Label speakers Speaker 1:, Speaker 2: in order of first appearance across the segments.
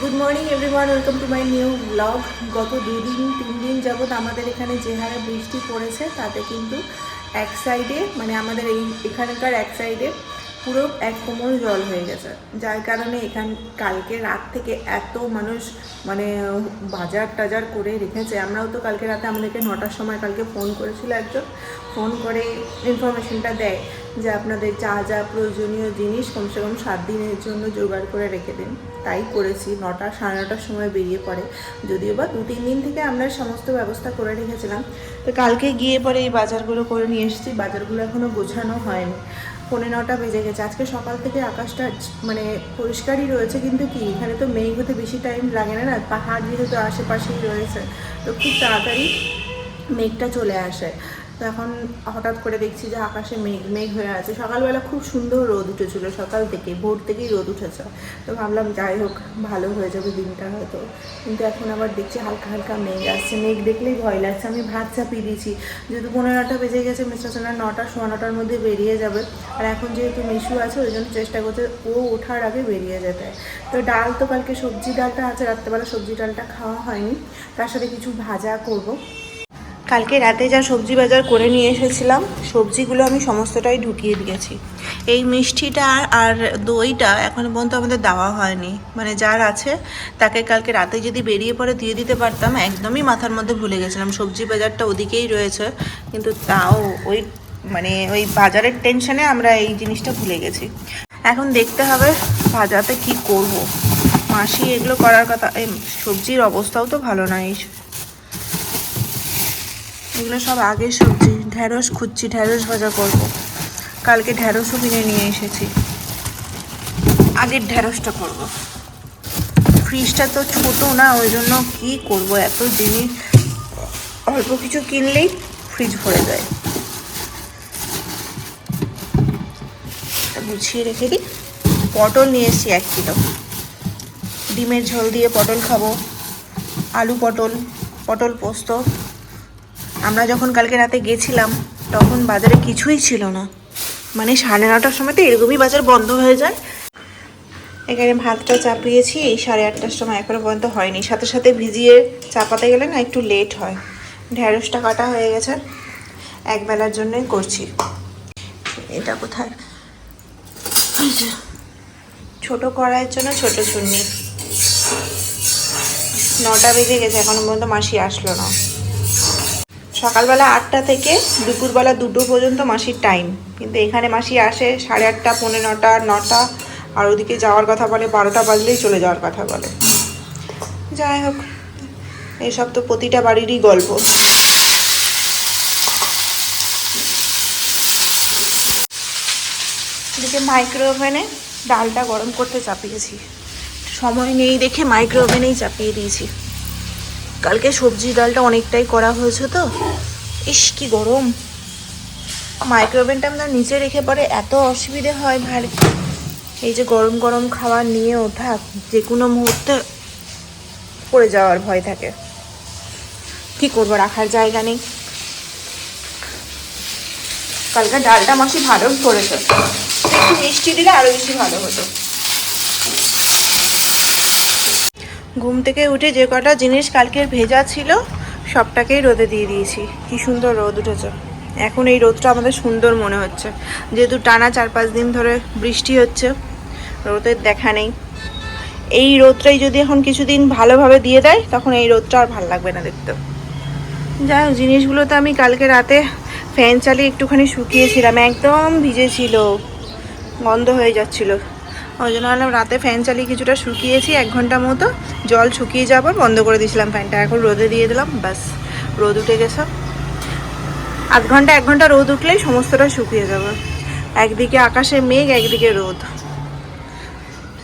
Speaker 1: Good morning everyone welcome to my new blog গত দুদিন তিন দিন যাবৎ আমাদের এখানে যে হারে বৃষ্টি পড়েছে, তাতে কিন্তু এক সাইডে মানে আমাদের এই এখানকার এক সাইডে পুরো এক কোমল জল হয়ে গেছে। যার কারণে এখান, কালকে রাত থেকে এত মানুষ মানে বাজার টাজার করে রেখেছে। আমরাও তো কালকে রাতে আমাদেরকে নটার সময় কালকে ফোন করেছিল একজন। ফোন করে ইনফরমেশনটা দেয় যে আপনাদের যা যা প্রয়োজনীয় জিনিস কমসে কম সাত দিনের জন্য জোগাড় করে রেখে দিন। তাই করেছি। নটা, সাড়ে নটার সময় বেরিয়ে পড়ে। যদিও বা দু, তিন দিন থেকে আমরা সমস্ত ব্যবস্থা করে রেখেছিলাম। তো কালকে গিয়ে পরে এই বাজারগুলো করে নিয়ে এসেছি। বাজারগুলো এখনও গোছানো হয়নি। পৌনে নটা বেজে গেছে। আজকে সকাল থেকে আকাশটা মানে পরিষ্কারই রয়েছে, কিন্তু কি, এখানে তো মেঘ হতে বেশি টাইম লাগে না না? পাহাড় যেহেতু আশেপাশেই রয়েছে, তো খুব তাড়াতাড়ি মেঘটা চলে আসে। এখন হঠাৎ করে দেখছি যে আকাশে মেঘ মেঘ হয়ে আছে। সকালবেলা খুব সুন্দর রোদ উঠেছিল, সকাল থেকে, ভোর থেকেই রোদ উঠেছে। তো ভাবলাম যাই হোক, ভালো হয়ে যাবে দিনটা হয়তো। কিন্তু এখন আবার দেখছি হালকা হালকা মেঘ আসছে। মেঘ দেখলেই ভয় লাগছে। আমি ভাত চাপিয়ে দিয়েছি। যেহেতু পনেরোটা বেজে গেছে, মিস্টার সোনার নটা, সোয়া নটার মধ্যে বেরিয়ে যাবে। আর এখন যেহেতু মিশু আছে, ওই জন্য চেষ্টা করছে ও ওঠার আগে বেরিয়ে যেতে। তো ডাল তো কালকে সবজি ডালটা আছে, রাত্রেবেলা সবজি ডালটা খাওয়া হয়নি। তার সাথে কিছু ভাজা করব। কালকে রাতে যা সবজি বাজার করে নিয়ে এসেছিলাম, সবজিগুলো আমি সমস্তটাই ঢুকিয়ে দিয়েছি। এই মিষ্টিটা আর দইটা এখনও পর্যন্ত আমাদের দেওয়া হয়নি। মানে যার আছে, তাকে কালকে রাতে যদি বেরিয়ে পড়ে দিয়ে দিতে পারতাম, একদমই মাথার মধ্যে ভুলে গেছিলাম। সবজি বাজারটা ওদিকেই রয়েছে, কিন্তু তাও ওই মানে ওই বাজারের টেনশনে আমরা এই জিনিসটা ভুলে গেছি। এখন দেখতে হবে ভাজাতে কি করব। মাসি এগুলো করার কথা সবজির অবস্থাও তো ভালো না, এই এগুলো সব আগের সবজি। ঢ্যাঁড়স খুঁজছি ঢ্যাঁড়স ভাজা করব। কালকে ঢ্যাঁড়সও কিনে নিয়ে এসেছি। আগের ঢ্যাঁড়সটা করব। ফ্রিজটা তো ছোট না, ওই জন্য কি করব? এত জিনিস অল্প কিছু কিনলেই ফ্রিজ ভরে যায়। গুছিয়ে রেখে দিই। পটল নিয়ে এসেছি এক কিলো। ডিমের ঝোল দিয়ে পটল খাব। আলু পটল পটল পোস্ত। আমরা যখন কালকে রাতে গেছিলাম, তখন বাজারে কিছুই ছিল না। মানে সাড়ে নটার সময় তো এরকমই বাজার বন্ধ হয়ে যায়। এখানে ভাতটা চাপিয়েছি, এই সাড়ে আটটার সময় এখনও পর্যন্ত হয়নি। সাথে সাথে ভিজিয়ে চাপাতে গেলে না একটু লেট হয়। ঢ্যাঁড়সটা কাটা হয়ে গেছে। একবেলার জন্যই করছি। এটা কোথায়? ছোট কড়াইয়ের জন্য ছোট চুন্নি। নটা বেজে গেছে, এখনও পর্যন্ত মাসি আসলো না। সকালবেলা আটটা থেকে দুপুরবেলা দুটো পর্যন্ত মাসির টাইম কিন্তু এখানে মাসি আসে সাড়ে আটটা, পৌনে নটা নটা, আর ওদিকে যাওয়ার কথা বলে বারোটা বাজলেই চলে যাওয়ার কথা বলে। যাই হোক, এসব তো প্রতিটা বাড়িরই গল্প। এদিকে মাইক্রো ওভেনে ডালটা গরম করতে চাপিয়েছি। সময় নেই দেখে মাইক্রো ওভেনেই চাপিয়ে দিয়েছি। কালকে সবজি ডালটা অনেকটাই করা হয়েছে তো। ইস, কি গরম। মাইক্রোওভেনটা আমরা নিচে রেখে পরে এত অসুবিধে হয় ভারী এই যে গরম গরম খাবার নিয়ে ওঠা, যে কোনো মুহূর্তে পড়ে যাওয়ার ভয় থাকে। কি করব, রাখার জায়গা নেই। কালকে ডালটা মাসি ভালো করেছে। একটু মিষ্টি দিলে আরও বেশি ভালো হতো। ঘুম থেকে উঠে যে কটা জিনিস কালকের ভেজা ছিল, সবটাকেই রোদে দিয়ে দিয়েছি। কি সুন্দর রোদ উঠেছে। এখন এই রোদটা আমাদের সুন্দর মনে হচ্ছে। যেহেতু টানা চার পাঁচ দিন ধরে বৃষ্টি হচ্ছে রোদের দেখা নেই। এই রোদটাই যদি এখন কিছুদিন ভালোভাবে দিয়ে দেয়, তখন এই রোদটা আর ভালো লাগবে না দেখতে। যাই হোক, জিনিসগুলো তো আমি কালকে রাতে ফ্যান চালিয়ে একটুখানি শুকিয়েছিলাম, একদম ভিজেছিল, গন্ধ হয়ে যাচ্ছিল। ওই জন্য ভাবলাম রাতে ফ্যান চালিয়ে কিছুটা শুকিয়েছি, এক ঘণ্টা মতো। জল শুকিয়ে যাওয়ার বন্ধ করে দিয়েছিলাম ফ্যানটা। এখন রোদে দিয়ে দিলাম, ব্যাস, রোদ উঠে গেছে। আধ ঘণ্টা, এক ঘণ্টা রোদ উঠলেই সমস্তটা শুকিয়ে যাবে। একদিকে আকাশে মেঘ, একদিকে রোদ।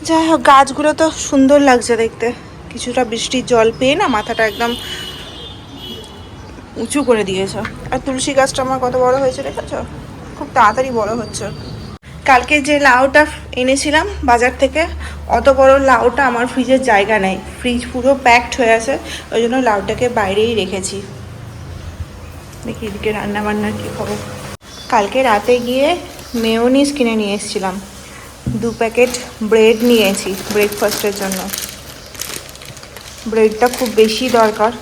Speaker 1: যাই হোক, গাছগুলো তো সুন্দর লাগছে দেখতে। কিছুটা বৃষ্টির জল পেয়ে না মাথাটা একদম উঁচু করে দিয়েছে। আর তুলসী গাছটা আমার কত বড় হয়েছে দেখেছ? খুব তাড়াতাড়ি বড় হচ্ছে। কালকে যে লাউটা এনেছিলাম বাজার থেকে, অত বড় লাউটা আমার ফ্রিজের জায়গা নেই। ফ্রিজ পুরো প্যাকড হয়ে আছে, ওই জন্য লাউটাকে বাইরেই রেখেছি। দেখি এদিকে রান্না বান্নার কী খবর কালকে রাতে গিয়ে মেয়োনিজ কিনে নিয়ে এসেছিলাম। দু প্যাকেট ব্রেড নিয়েছি ব্রেকফাস্টের জন্য।
Speaker 2: ব্রেডটা খুব বেশি দরকার।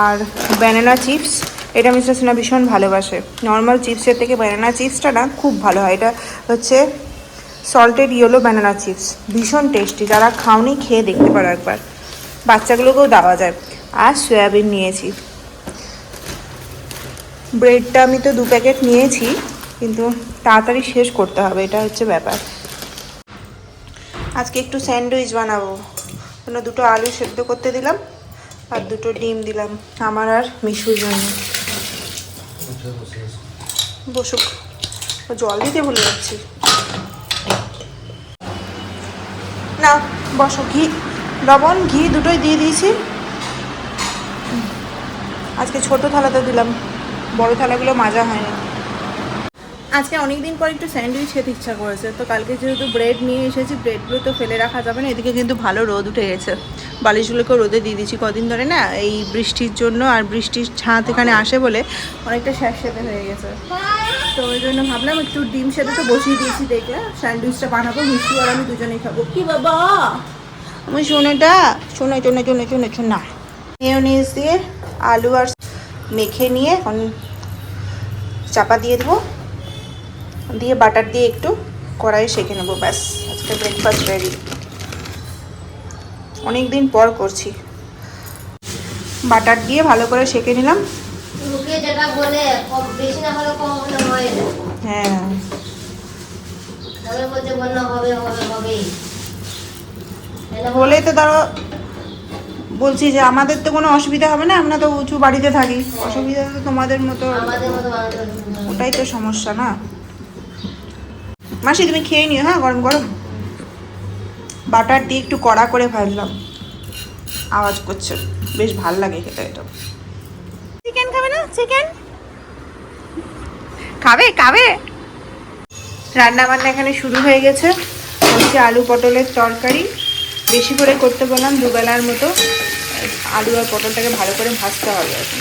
Speaker 2: আর ব্যানানা চিপস এটা মিস্টার সিনহা ভীষণ ভালোবাসে। নর্মাল চিপসের থেকে ব্যানানা চিপসটা না খুব ভালো হয়। এটা হচ্ছে সল্টেড ইয়েলো ব্যানানা চিপস ভীষণ টেস্টি যারা খাওনি, খেয়ে দেখতে পারো একবার। বাচ্চাগুলোকেও দেওয়া যায়। আর সয়াবিন নিয়েছি। ব্রেডটা আমি তো দু প্যাকেট নিয়েছি, কিন্তু তাড়াতাড়ি শেষ করতে হবে। এটা হচ্ছে ব্যাপার। আজকে একটু স্যান্ডউইচ বানাবো। দুটো আলু সেদ্ধ করতে দিলাম, আর দুটো ডিম দিলাম। আমার আর মিশুর জন্য। বসুক। জল দিতে ভুলে যাচ্ছি। না, বসো, ঘি, লবণ, ঘি দুটোই দিয়ে দিয়েছি। আজকে ছোট থালাতে দিলাম। বড় থালাগুলো মাজা হয়নি।
Speaker 1: আজকে অনেক দিন পর একটু স্যান্ডউইচ খেতে ইচ্ছা করেছে, তো কালকে যেহেতু ব্রেড নিয়ে এসেছি ব্রেডগুলো তো ফেলে রাখা যাবে না, এদিকে কিন্তু ভালো রোদ উঠে গেছে। বালিশগুলোকে রোদে দিয়ে দিচ্ছি কদিন ধরে না, এই বৃষ্টির জন্য আর বৃষ্টির ছাঁত এখানে আসে বলে অনেকটা স্যাঁতস্যাঁতে হয়ে গেছে। তো ওই জন্য ভাবলাম একটু ডিম সেদ্ধ তো বসিয়ে দিয়েছি দেখে স্যান্ডউইচটা বানাবো, মিষ্টি আর আমি দুজনেই খাব। কি বাবা?
Speaker 2: আমি শোনেটা শোনে শোনে শোনে শোনে শোন না মেয়োনিজ দিয়ে আলু আর মেখে নিয়ে চাপা দিয়ে দেবো। দিয়ে বাটার দিয়ে একটু কড়াইয়ে সেঁকে নেব ব্যাস। আজকে ব্রেকফাস্ট রেডি অনেক দিন পর করছি। বাটার দিয়ে ভালো করে সেঁকে নিলাম।
Speaker 3: হয়।
Speaker 2: হ্যাঁ। বলে তো ধরো বলছি যে আমাদের তো কোনো অসুবিধা হবে না আমরা তো উঁচু বাড়িতে থাকি। অসুবিধা তো তোমাদের মতো ওটাই তো সমস্যা না? মাসি তুমি খেয়ে নিও হ্যাঁ গরম গরম। বাটার দিয়ে একটু কড়া করে ভাজলাম। আওয়াজ করছে। বেশ ভালো লাগে খেতে এটা। চিকেন খাবে না? চিকেন খাবে খাবে। রান্না বান্না এখানে শুরু হয়ে গেছে। হচ্ছে আলু পটলের তরকারি। বেশি করে করতে বললাম দুবেলার মতো। আলু আর পটলটাকে ভালো করে ভাজতে হবে এখন।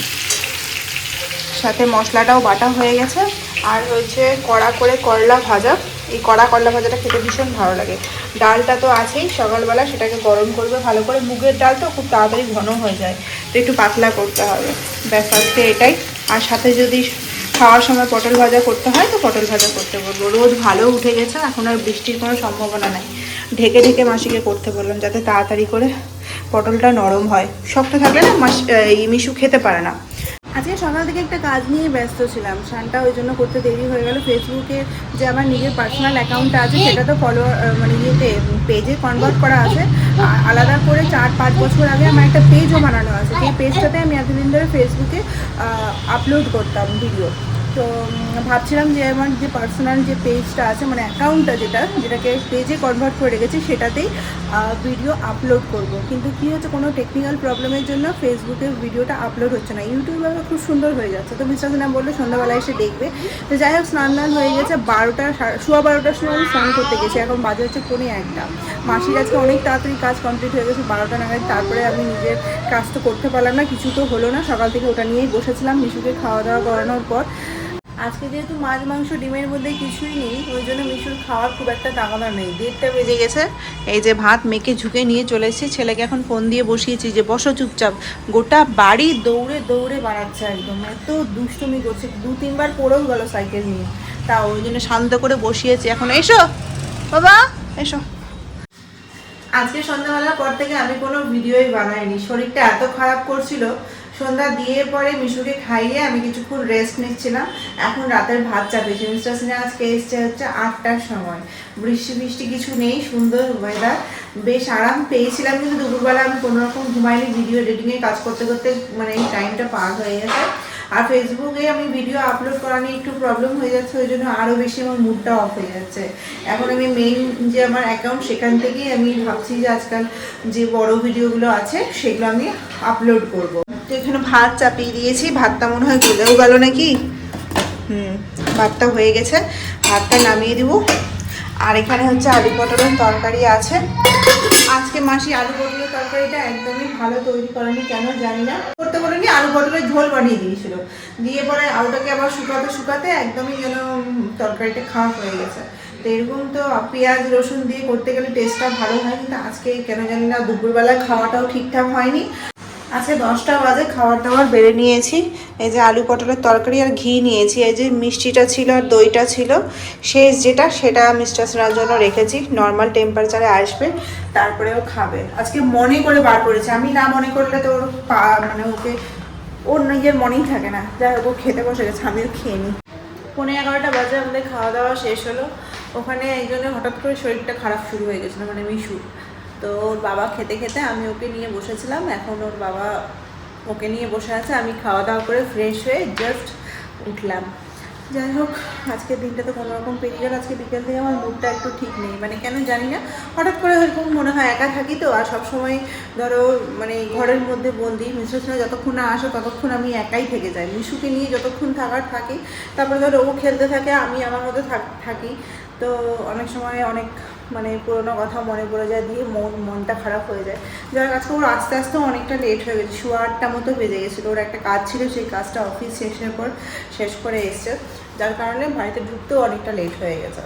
Speaker 2: সাথে মশলাটাও বাটা হয়ে গেছে। আর হচ্ছে কড়া করে করলা ভাজা। এই কড়া করলা ভাজাটা খেতে ভীষণ ভালো লাগে। ডালটা তো আছেই, সকালবেলা সেটাকে গরম করবে, ভালো করে। মুগের ডাল তো খুব তাড়াতাড়ি ঘন হয়ে যায়, তো একটু পাতলা করতে হবে। ব্যাস এটাই। আর সাথে যদি খাওয়ার সময় পটল ভাজা করতে হয়, তো পটল ভাজা করতে বলব। রোদ ভালো উঠে গেছে, এখন আর বৃষ্টির কোনো সম্ভাবনা নাই। ঢেকে ঢেকে মাসিকে করতে বললাম, যাতে তাড়াতাড়ি করে পটলটা নরম হয়। শক্ত থাকলে না মাস এই মিশু খেতে পারে না।
Speaker 1: আজকে সকাল থেকে একটা কাজ নিয়ে ব্যস্ত ছিলাম। শানটা ওই জন্য করতে দেরি হয়ে গেল। ফেসবুকে যে আমার নিজের পার্সোনাল অ্যাকাউন্টটা আছে, সেটা তো ফলো মানে ইয়েতে পেজে কনভার্ট করা আছে। আলাদা করে চার পাঁচ বছর আগে আমার একটা পেজও বানানো আছে। সেই পেজটাতে আমি এতদিন ধরে ফেসবুকে আপলোড করতাম ভিডিও তো ভাবছিলাম যে আমার যে পার্সোনাল যে পেজটা আছে মানে অ্যাকাউন্টটা যেটা, যেটাকে পেজে কনভার্ট করে রেখেছি, সেটাতেই ভিডিও আপলোড করব। কিন্তু কী হচ্ছে, কোনো টেকনিক্যাল প্রবলেমের জন্য ফেসবুকে ভিডিওটা আপলোড হচ্ছে না। ইউটিউবে খুব সুন্দর হয়ে যাচ্ছে। তো মিস্টার সিনহা বলল সন্ধ্যাবেলা এসে দেখবে। তো যাই হোক, স্নান দান হয়ে গেছে, বারোটা সোয়া বারোটার সময় আমি স্নান করতে গেছি। এখন বাজে হচ্ছে পনেরো একটা। মাসির আজকে অনেক তাড়াতাড়ি কাজ কমপ্লিট হয়ে গেছে, বারোটা নাগাদ। তারপরে আমি নিজের কাজ তো করতে পারলাম না, কিছু তো হলো না। সকাল থেকে ওটা নিয়েই বসেছিলাম, মিশুকে খাওয়া দাওয়া করানোর পর। আজকে যেহেতু মাছ, মাংস, ডিমের মধ্যে কিছুই নেই, ওই জন্য মিশুর খাওয়ার খুব একটা তাগাদা নেই। দেড়টা বেজে গেছে, এই যে ভাত মেখে ঝুঁকে নিয়ে চলে এসেছি, ছেলেকে এখন ফোন দিয়ে বসিয়েছি যে বসো চুপচাপ, গোটা বাড়ি দৌড়ে দৌড়ে বাড়াচ্ছে একদম, এত দুষ্টুমি করছে, দু তিনবার পড়েও গেল সাইকেল নিয়ে। তা ওই জন্য শান্ত করে বসিয়েছি, এখন এসো, বাবা, এসো। আজকে সন্ধ্যাবেলার পর থেকে আমি কোনো ভিডিওই বানাইনি, শরীরটা এত খারাপ করছিল সন্ধ্যা দিয়ে পরে মিশুকে খাইয়ে আমি কিছুক্ষণ রেস্ট নিচ্ছিলাম। এখন রাতের ভাত চাপিয়েছি মিস্টার সিনহা আজকে এসছে হচ্ছে আটটার সময়। বৃষ্টি বৃষ্টি কিছু নেই, সুন্দর ওয়েদার বেশ আরাম পেয়েছিলাম, কিন্তু দুপুরবেলা আমি কোনো রকম ঘুমাইনি। ভিডিও এডিটিংয়ে কাজ করতে করতে মানে এই টাইমটা পার হয়ে গেছে। আর ফেসবুকে আমি ভিডিও আপলোড করা নিয়ে একটু প্রবলেম হয়ে যাচ্ছে, ওই জন্য আরও বেশি আমার মুডটা অফ হয়ে যাচ্ছে। এখন আমি মেইন যে আমার অ্যাকাউন্ট সেখান থেকেই আমি ভাবছি যে আজকাল যে বড় ভিডিওগুলো আছে, সেগুলো আমি আপলোড করব। তো এখানে ভাত চাপিয়ে দিয়েছি। ভাতটা মনে হয় গলেও গেল নাকি? হুম, ভাতটা হয়ে গেছে। ভাতটা নামিয়ে দিব। আর এখানে হচ্ছে আলু পটলের তরকারি আছে। আজকে মাসি আলু পটলের তরকারিটা একদমই ভালো তৈরি করেনি, কেন জানি না। করতে করেনি আলু পটলের ঝোল বানিয়ে দিয়েছিল। দিয়ে পরে আলুটাকে আবার শুকাতে শুকাতে একদমই যেন তরকারিটা খারাপ হয়ে গেছে। তো এরকম তো পেঁয়াজ, রসুন দিয়ে করতে গেলে টেস্টটা ভালো হয়, কিন্তু আজকে কেন জানি না দুপুরবেলা খাওয়াটাও ঠিকঠাক হয়নি। আজকে দশটা বাজে খাবার দাবার বেড়ে নিয়েছি। এই যে আলু পটলের তরকারি আর ঘি নিয়েছি, এই যে মিষ্টিটা ছিল আর দইটা ছিল। শেষ যেটা, সেটা মিস্টাসরার জন্য রেখেছি। নর্মাল টেম্পারেচারে আসবে, তারপরেও খাবে। আজকে মনে করে বার করেছে। আমি না মনে করলে তো ওর পা মানে ওকে, ওর নিজের মনেই থাকে না। যাই হোক, ও খেতে বসে গেছে, আমিও খেয়ে নিই। পনেরো এগারোটা বাজে, আমাদের খাওয়া দাওয়া শেষ হলো। ওখানে একজনের হঠাৎ করে শরীরটা খারাপ শুরু হয়ে গেছিল মানে মিশু তো ওর বাবা খেতে খেতে আমি ওকে নিয়ে বসেছিলাম। এখন ওর বাবা ওকে নিয়ে বসে আছে। আমি খাওয়া দাওয়া করে ফ্রেশ হয়ে জাস্ট উঠলাম। যাই হোক, আজকের দিনটা তো কোনো রকম পেরিয়ে গেল। আজকে বিকেল থেকে আমার মুডটা একটু ঠিক নেই। মানে কেন জানি না। হঠাৎ করে এরকম মনে হয় একা থাকি তো। আর সবসময় ধরো মানে ঘরের মধ্যে বন্দি, মিশুর যতক্ষণ না আসো ততক্ষণ আমি একাই থেকে যাই। মিশুকে নিয়ে যতক্ষণ থাকার থাকি, তারপরে ধরো ও খেলতে থাকে, আমি আমার থাক- থাকি। তো অনেক সময় অনেক মানে পুরোনো কথা মনে পড়ে যায়, দিয়ে মন, মনটা খারাপ হয়ে যায়। যার আজকে ওর আস্তে আস্তে অনেকটা লেট হয়ে গেছে শো আটটা মতো বেজে গেছিল। ওর একটা কাজ ছিল, সেই কাজটা অফিস শেষের পর শেষ করে এসছে। যার কারণে বাড়িতে ঢুকতেও অনেকটা লেট হয়ে গেছে।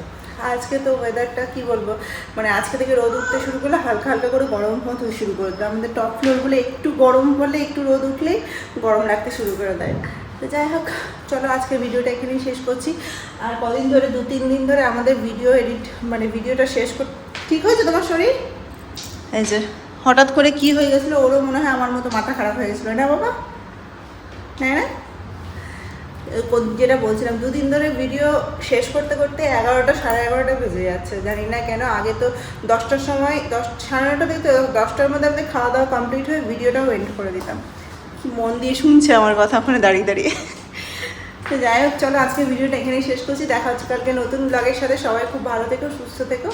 Speaker 1: আজকে তো ওয়েদারটা কি বলব? মানে আজকে থেকে রোদ উঠতে শুরু করলে হালকা হালকা করে গরম হতে শুরু করে দেয়। আমাদের টপ ফ্লোরগুলো একটু গরম পড়লে একটু রোদ উঠলেই গরম রাখতে শুরু করে দেয়। তো যাই হোক চলো আজকে ভিডিওটা এখানেই শেষ করছি। আর কদিন ধরে দু তিন দিন ধরে আমাদের ভিডিও এডিট মানে ভিডিওটা শেষ কর ঠিক হয়েছে তোমার শরীর? এই যে হঠাৎ করে কি হয়ে গেছিল ওরও মনে হয় আমার মতো মাথা খারাপ হয়ে গেছিল না বাবা? হ্যাঁ না? যেটা বলছিলাম দুদিন ধরে ভিডিও শেষ করতে করতে এগারোটা সাড়ে এগারোটা বেজে যাচ্ছে জানি না কেন। আগে তো দশটার সময় দশ সাড়ে নটা থেকে তো দশটার মধ্যে আমাদের খাওয়া দাওয়া কমপ্লিট হয়ে ভিডিওটাও এন্ড করে দিতাম। মন দিয়ে শুনছে আমার কথা? ওখানে দাঁড়িয়ে দাঁড়িয়ে। তো যাই হোক, চলো আজকে ভিডিওটা এখানেই শেষ করছি। দেখা হচ্ছে কালকে নতুন ব্লগের সাথে। সবাই খুব ভালো থেকো, সুস্থ থেকো।